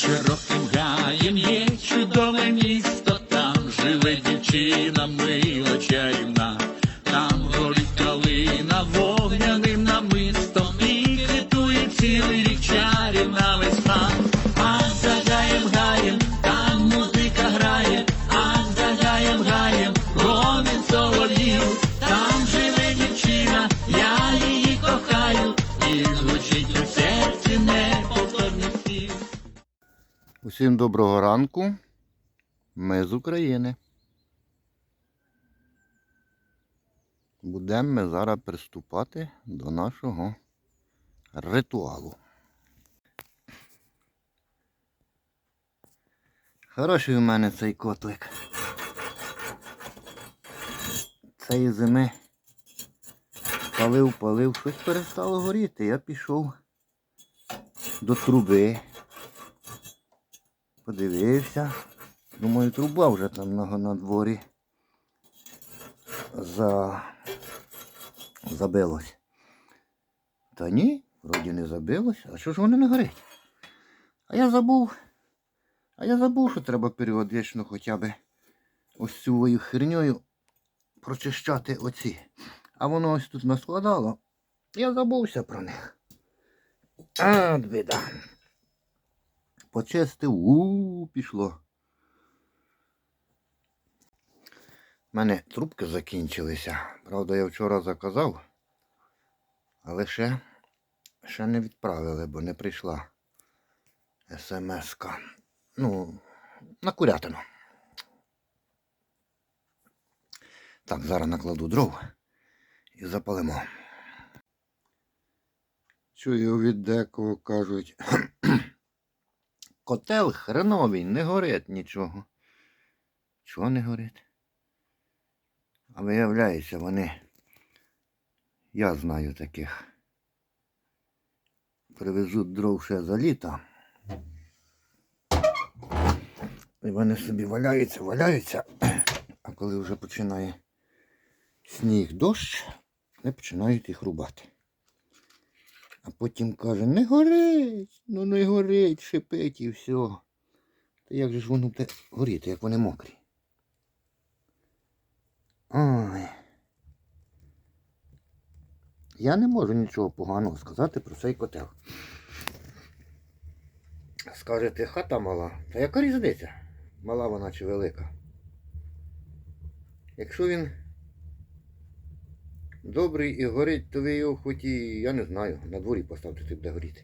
широким гаєм є чудове місто, там живе дівчина мила чарівна, Усім доброго ранку. Ми з України. Будемо ми зараз приступати до нашого ритуалу. Хороший у мене цей котлик. Цієї зими палив, палив, щось перестало горіти. Я пішов до труби. Подивився. Думаю, труба вже там на, дворі за... забилось. Та ні, вроді не забилось. А що ж воно не горить? А я забув. А я забув, що треба періодично хоча б ось цією херньою прочищати оці. А воно ось тут наскладало. Я забувся про них. А, біда. Почистив, у пішло. У мене трубки закінчилися. Правда, я вчора заказав, але ще, ще не відправили, бо не прийшла смс-ка. Ну, на курятину. Так, зараз накладу дров і запалимо. Чую від декого кажуть. Котел хреновий, не горить нічого. Чого не горить? А виявляється, вони. Я знаю таких. Привезуть дров ще за літо. І вони собі валяються, валяються. А коли вже починає сніг дощ, вони починають їх рубати. А потім каже, не горить, ну не горить, шипить і все. Та як же ж воно буде горіти, як вони мокрі? Ой. Я не можу нічого поганого сказати про цей котел. Скажете, хата мала. Та яка різниця? Мала вона чи велика? Якщо він добрий і горить, то ви його хоч і, я не знаю, на дворі поставте, ти буде горіти.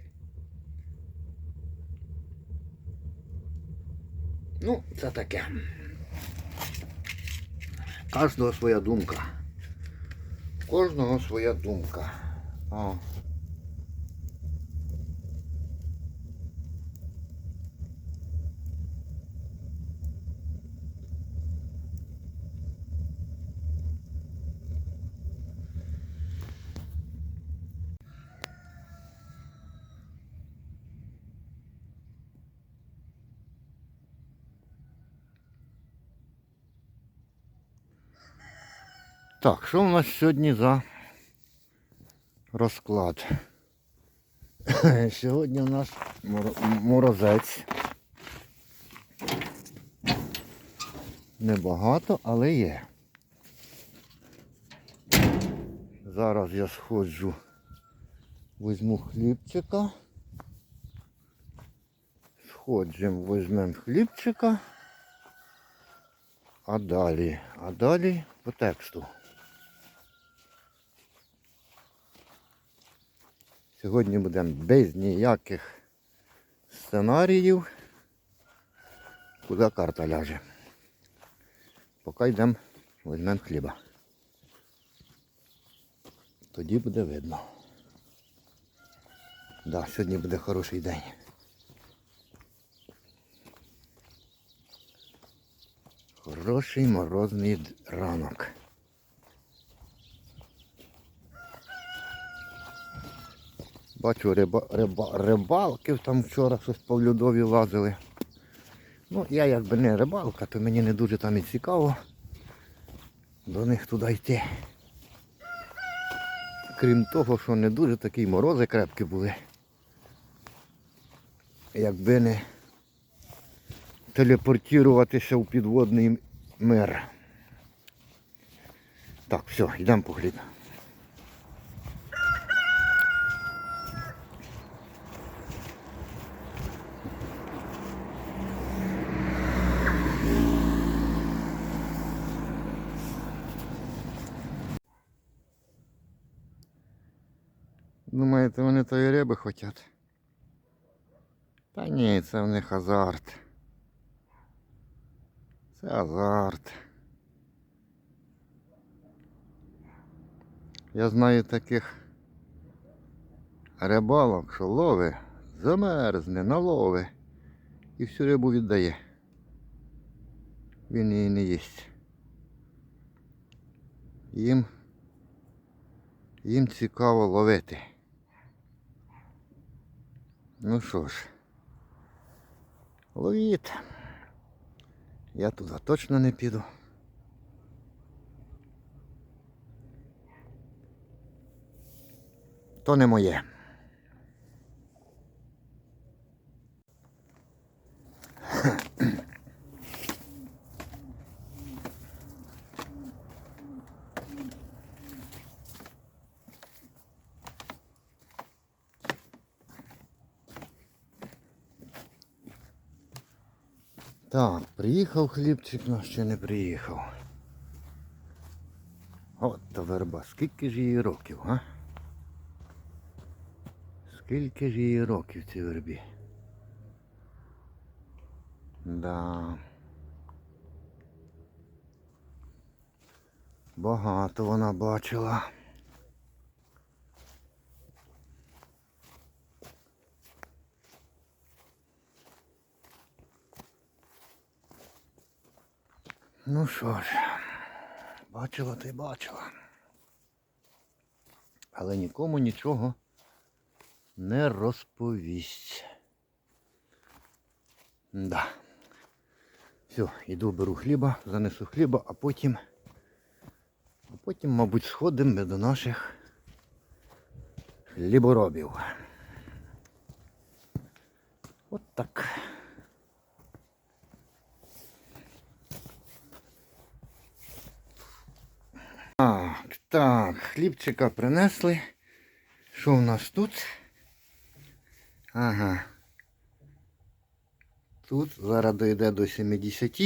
Ну, це таке. Кожного своя думка. Кожного своя думка. О. Так, що у нас сьогодні за розклад? Сьогодні у нас морозець. Небагато, але є. Зараз я сходжу, візьму хлібчика. Сходжемо, візьмемо хлібчика. А далі, а далі по тексту. Сьогодні будемо без ніяких сценаріїв, куди карта ляже. Поки йдемо, візьмемо хліба. Тоді буде видно. Да, сьогодні буде хороший день. Хороший морозний ранок. Бачу, риба, риба, рибалки там вчора щось по льодові лазили. Ну, я якби не рибалка, то мені не дуже там і цікаво до них туди йти. Крім того, що не дуже такі морози крепкі були. Якби не телепортуватися у підводний мир. Так, все, йдемо по Думаєте, вони тої риби хочуть? Та ні, це в них азарт. Це азарт. Я знаю таких рибалок, що лови, замерзне, налови і всю рибу віддає. Він її не їсть. Їм, їм цікаво ловити. Ну що ж, ловіть. Я туди точно не піду. То не моє. Так, приїхав хлібчик, но ще не приїхав. От та верба, скільки ж її років, а? Скільки ж її років цій вербі? Да. Багато вона бачила. Ну що ж, бачила ти бачила. Але нікому нічого не розповість. Да. Все, іду беру хліба, занесу хліба, а потім, а потім, мабуть, сходимо до наших хліборобів. От так. Так, так, хлібчика принесли. Що в нас тут? Ага. Тут зараз дойде до 70.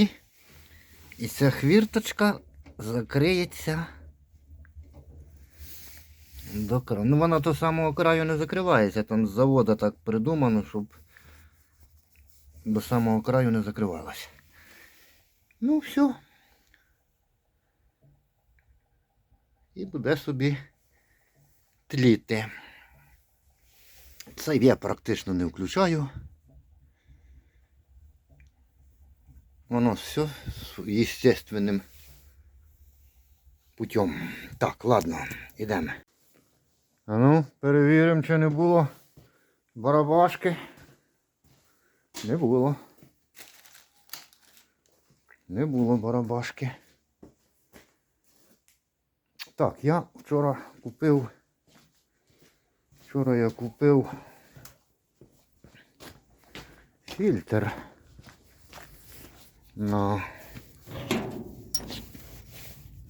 І ця хвірточка закриється до краю. Ну вона до самого краю не закривається. Там з заводу так придумано, щоб до самого краю не закривалася. Ну, все. І буде собі тліти. Це я практично не включаю. Воно все естественним путем. Так, ладно, йдемо. А ну, перевіримо, чи не було барабашки. Не було. Не було барабашки. Так, я вчора купив. Вчора я купив фільтр на,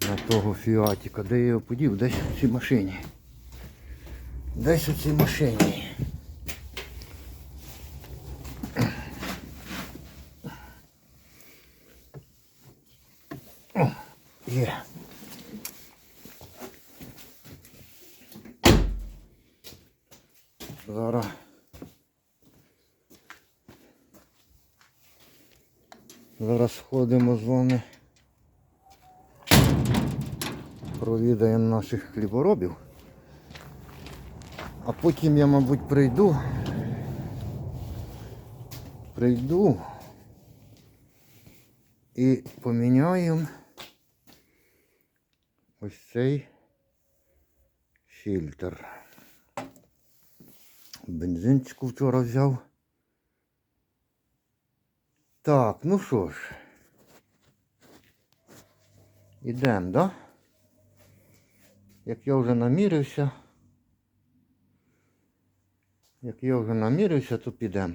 на того фіатіка. Де я його подів? Десь у цій машині. Десь у цій машині. О, є. Зараз. Зараз сходимо з вами. Провідаємо наших хліборобів. А потім я, мабуть, прийду. Прийду і поміняємо ось цей фільтр. Бензинчику вчора взяв. Так, ну що ж. Ідемо, да? Як я вже намірився. Як я вже намірився, то підемо.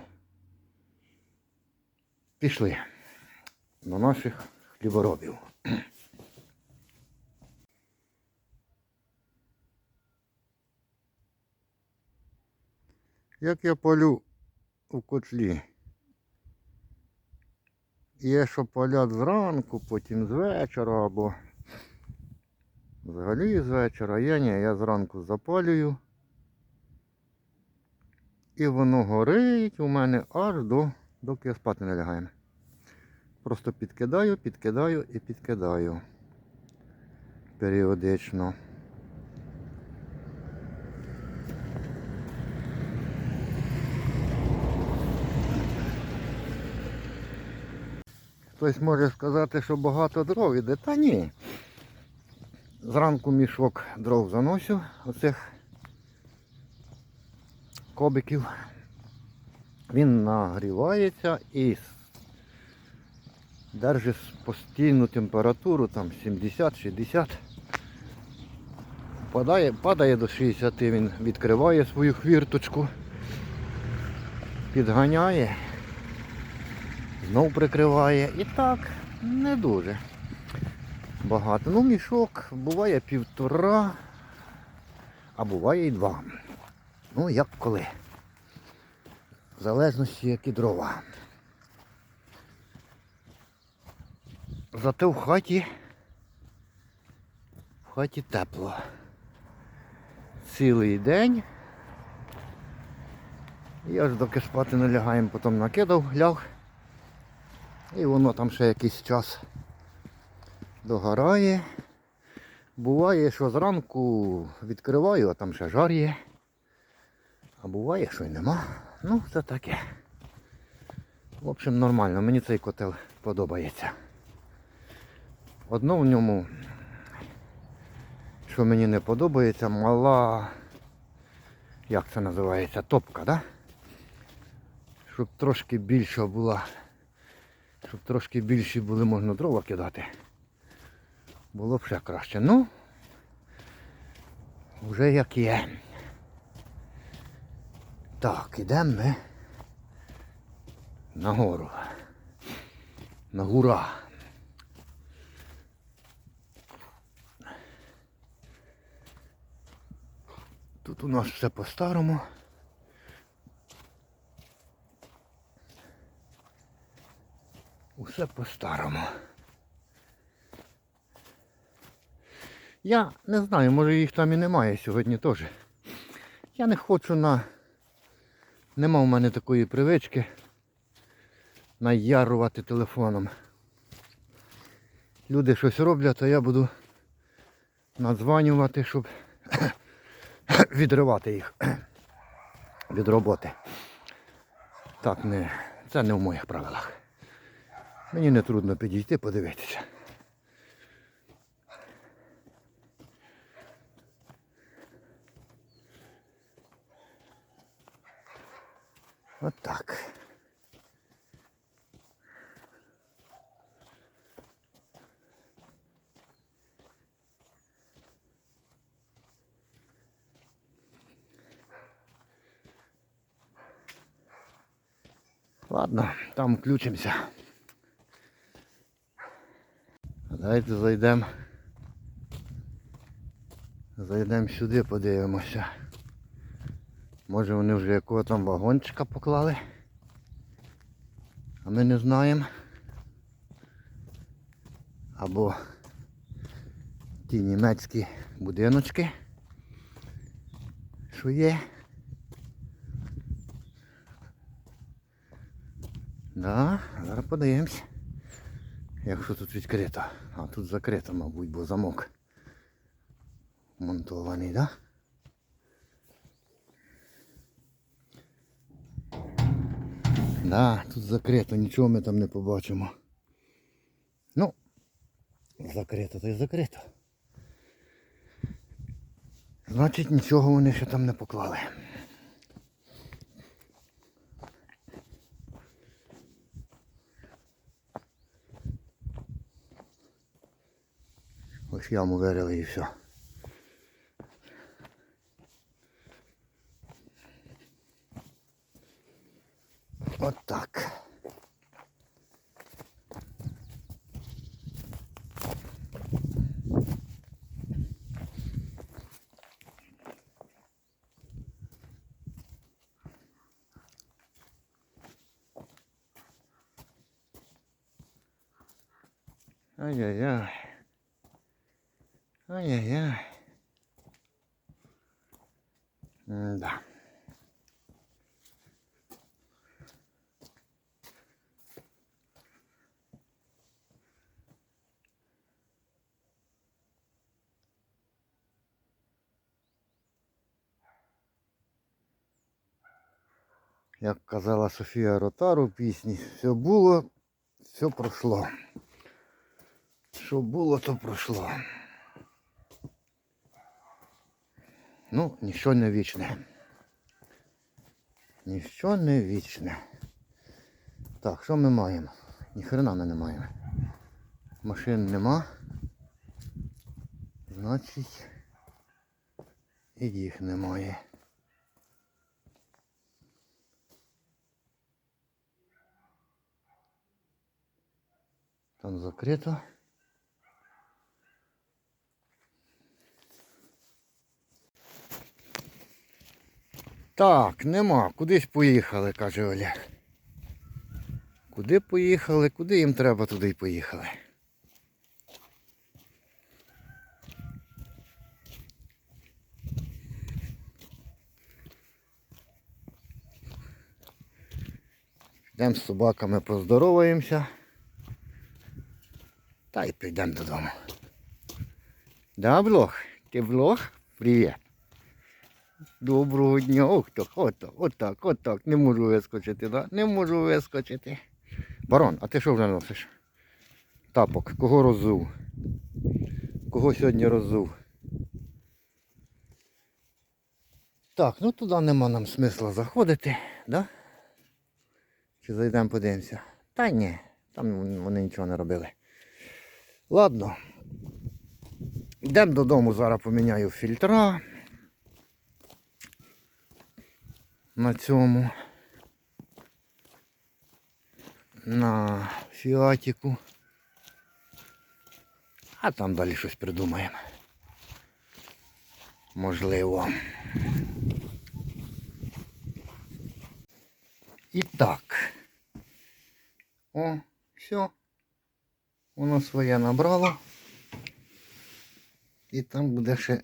Пішли. на наших хліборобів. Як я палю у котлі? Є, що палять зранку, потім з вечора або взагалі з вечора. Я ні, я зранку запалюю. І воно горить у мене аж до, доки я спати не лягаю. Просто підкидаю, підкидаю і підкидаю періодично. Хтось може сказати, що багато дров іде. Та ні. Зранку мішок дров заносю, оцих кобиків. Він нагрівається і держить постійну температуру, там 70-60. Падає, падає до 60, він відкриває свою хвірточку, підганяє, знов прикриває. І так, не дуже багато. Ну, мішок буває півтора, а буває і два. Ну, як коли. В залежності, які дрова. Зате в хаті в хаті тепло. Цілий день. І аж доки спати не лягаємо, потім накидав, ляг. І воно там ще якийсь час догорає. Буває, що зранку відкриваю, а там ще жар є. А буває, що й нема. Ну, це таке. В общем, нормально, мені цей котел подобається. Одно в ньому, що мені не подобається, мала, як це називається, топка, да? Щоб трошки більша була, щоб трошки більші були можна дрова кидати. Було б ще краще. Ну, вже як є. Так, ідемо ми нагору. На гура. Тут у нас все по-старому. Усе по-старому. Я не знаю, може їх там і немає сьогодні теж. Я не хочу на... Нема в мене такої привички наярувати телефоном. Люди щось роблять, а я буду надзванювати, щоб відривати їх від роботи. Так, не, це не в моїх правилах. Мені не трудно підійти, подивитися. От так. Ладно, там включимося. Давайте зайдемо. Зайдемо сюди, подивимося. Може вони вже якого там вагончика поклали. А ми не знаємо. Або ті німецькі будиночки, що є. Да, зараз подивимось. Якщо тут відкрито. А тут закрито, мабуть, бо замок монтований, так? Да? Да, тут закрито, нічого ми там не побачимо. Ну, закрито, то й закрито. Значить нічого вони ще там не поклали. Ось яму вирили і все. От так. Ай-яй-яй. Ай-яй-яй. Да. Як казала Софія Ротару в пісні, все було, все пройшло. Що було, то пройшло. Ну, ніщо не вічне. Ніщо не вічне. Так, що ми маємо? Ніхрена ми не маємо. Машин нема. Значить, і їх немає. Там закрито. Так, нема. Кудись поїхали, каже Олег. Куди поїхали, куди їм треба, туди й поїхали. Йдемо з собаками поздороваємося. Та й підемо додому. Да, Блох? Ти Блох? Привіт. Доброго дня. Ох так, отак, отак, отак. Не можу вискочити, да? Не можу вискочити. Барон, а ти що вже носиш? Тапок, кого роззув? Кого сьогодні роззув? Так, ну туди нема нам смисла заходити, да? Чи зайдемо подивимося? Та ні, там вони нічого не робили. Ладно. Йдемо додому, зараз поміняю фільтра. На цьому. На фіатіку. А там далі щось придумаємо. Можливо. І так. О, все. Воно своє набрало. І там буде ще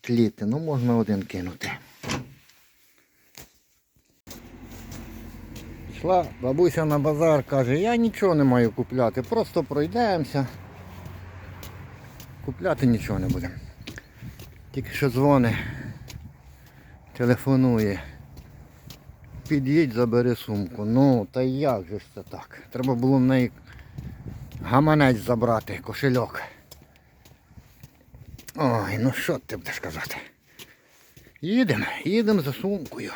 тліти. Ну, можна один кинути. Йшла бабуся на базар, каже, я нічого не маю купляти, просто пройдемося. Купляти нічого не будемо. Тільки що дзвони, телефонує. Під'їдь, забери сумку. Ну, та як же ж це так? Треба було в неї гаманець забрати, кошельок. Ой, ну що ти будеш казати? Їдемо, їдемо за сумкою.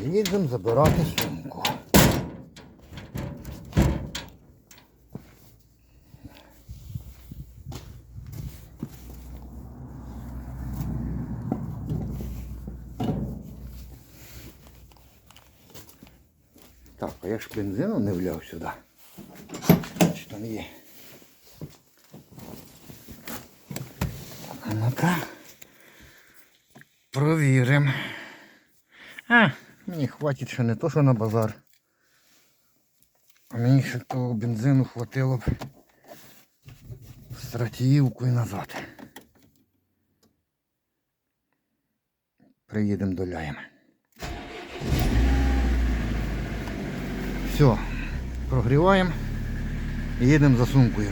Їдемо забирати сумку. Так, а я ж бензину не вляв сюди. Чи там є? А ну-ка. Провіримо. А, мені хватить ще не то, що на базар. А мені ще того бензину хватило б в Стратіївку і назад. Приїдемо доляємо. Все, прогріваємо і їдемо за сумкою.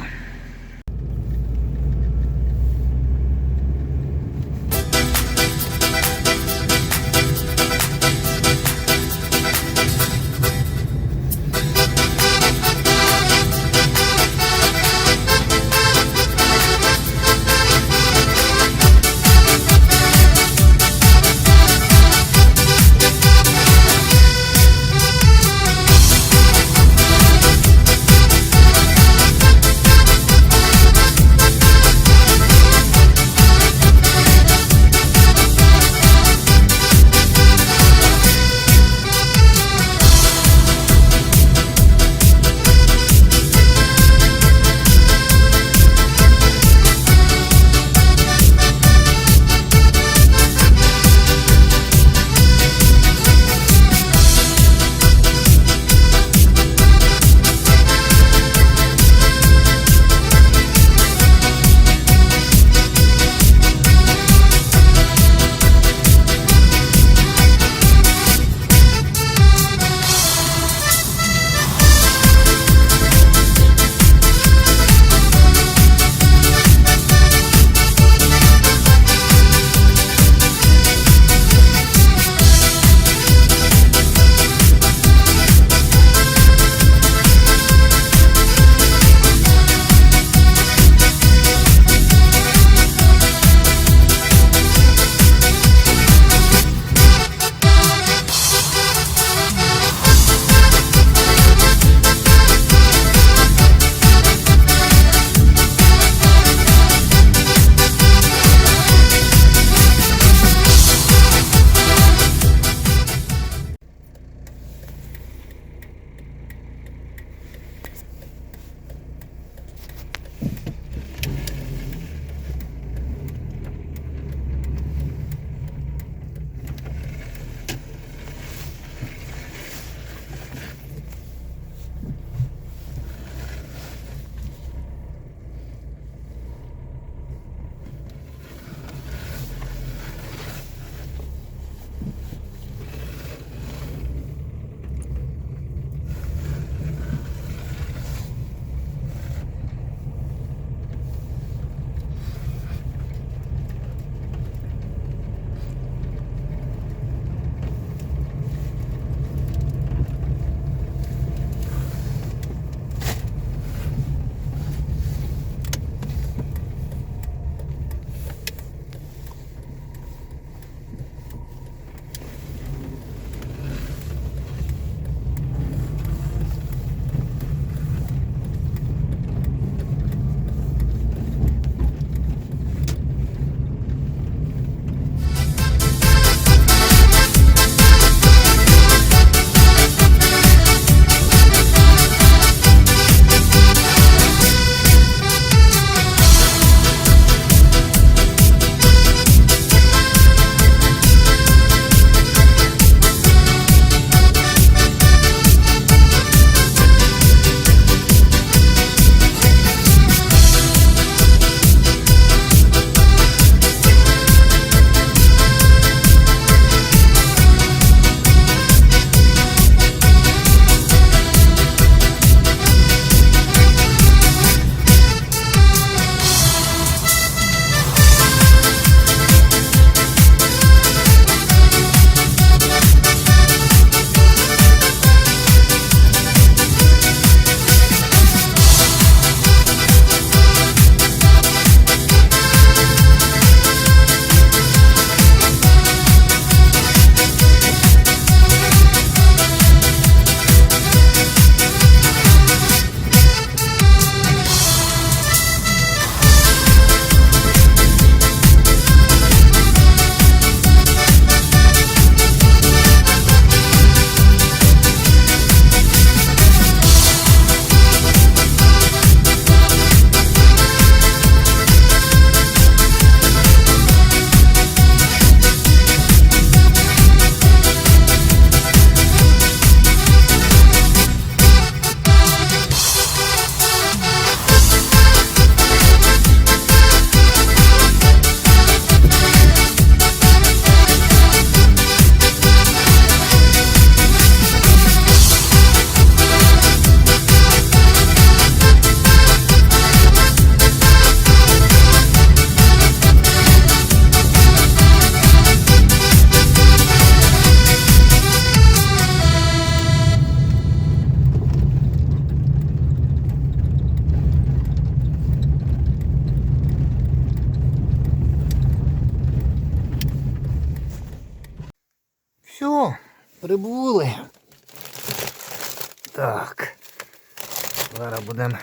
Будемо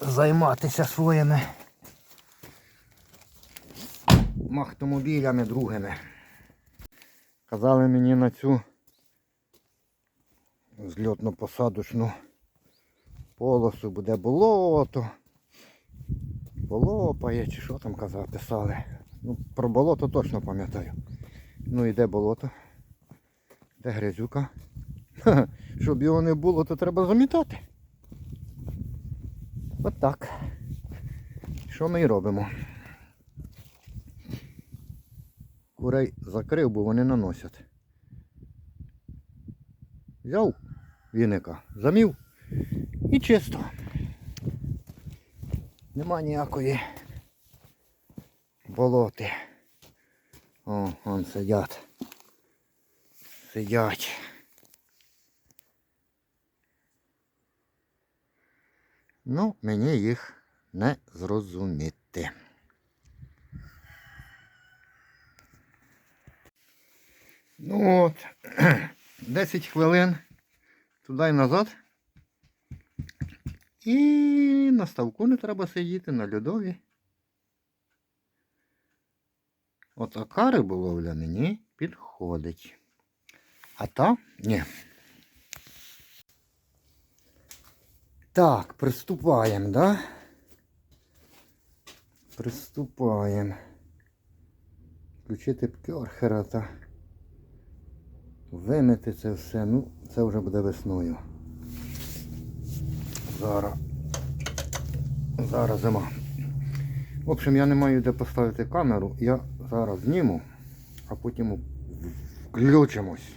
займатися своїми махтомобілями другими. Казали мені на цю зльотно-посадочну полосу буде болото. Полопає, чи що там казав, писали. Ну, про болото точно пам'ятаю. Ну і де болото? Де грязюка? Щоб його не було, то треба замітати. От так. Що ми і робимо? Курей закрив, бо вони наносять. Взяв віника, замів і чисто. Нема ніякої болоти. О, вон сидять. Сидять. Ну, мені їх не зрозуміти. Ну от, 10 хвилин туди й назад. І на ставку не треба сидіти на льодові. От акари ловля мені підходить. А та ні. Так, приступаємо, да? Приступаємо. Включити пкерхера та вимити це все. Ну, це вже буде весною. Зараз. Зараз зима. В общем, я не маю де поставити камеру. Я зараз зніму, а потім включимось.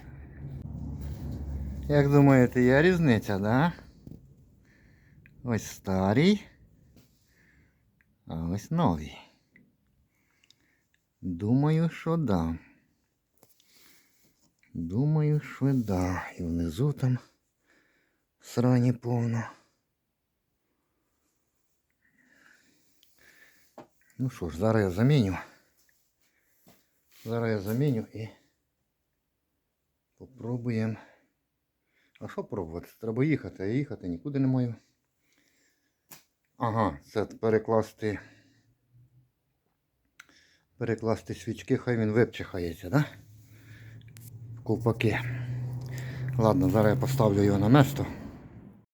Як думаєте, є різниця, да? Ось старий. А ось новий. Думаю, що да. Думаю, що да. І внизу там срані повно. Ну що ж, зараз я заміню. Зараз я заміню і попробуємо. А що пробувати? Треба їхати, а їхати нікуди не маю. Ага, це перекласти. Перекласти свічки, хай він випчихається, да? В ковпаки. Ладно, зараз я поставлю його на місто.